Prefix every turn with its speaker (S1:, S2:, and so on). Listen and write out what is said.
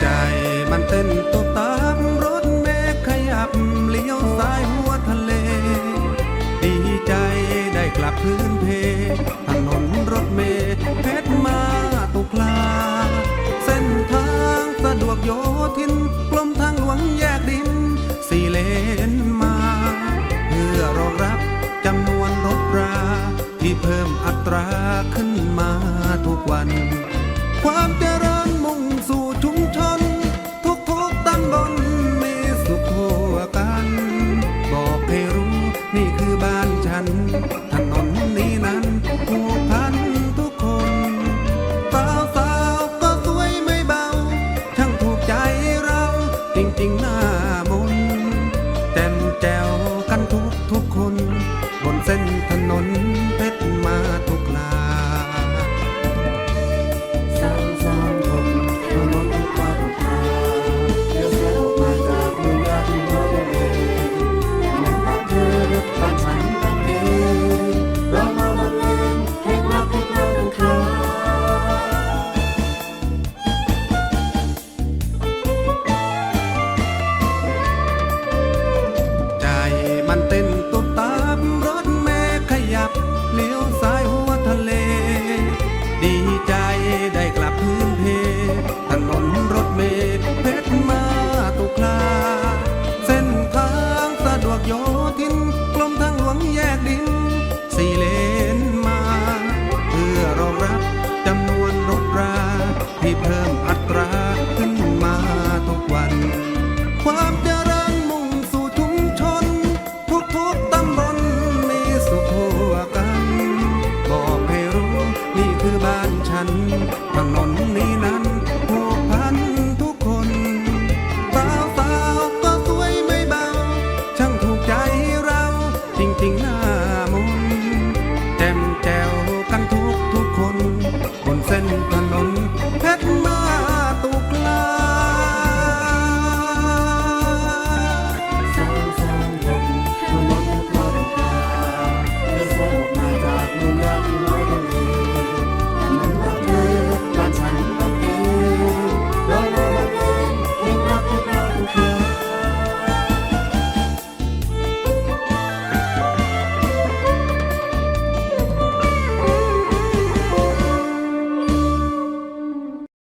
S1: ใจมันเต้นตุบตามรถเมฆขยับเลี้ยวซ้ายหัวทะเล ดีใจได้กลับพื้นเพถนนรถเมล์เพชรมาตุกลา เส้นทางสะดวกโยทินกลมทางหลวงแยกดิน สี่เลนมา เพื่อรองรับจำนวนรถรา ที่เพิ่มอัตราขึ้นมาทุกวัน ความเจ ทุกคน บนเส้นถนนเพชรมาทุกลา
S2: มันเต้น
S1: ตุบตามรถแม่ขยับเลี้ยวซ้าย ถนนนี้นั้นผูกพันทุกคนสาวสาวก็สวยไม่เบา ช่างถูกใจเราจริงๆนะ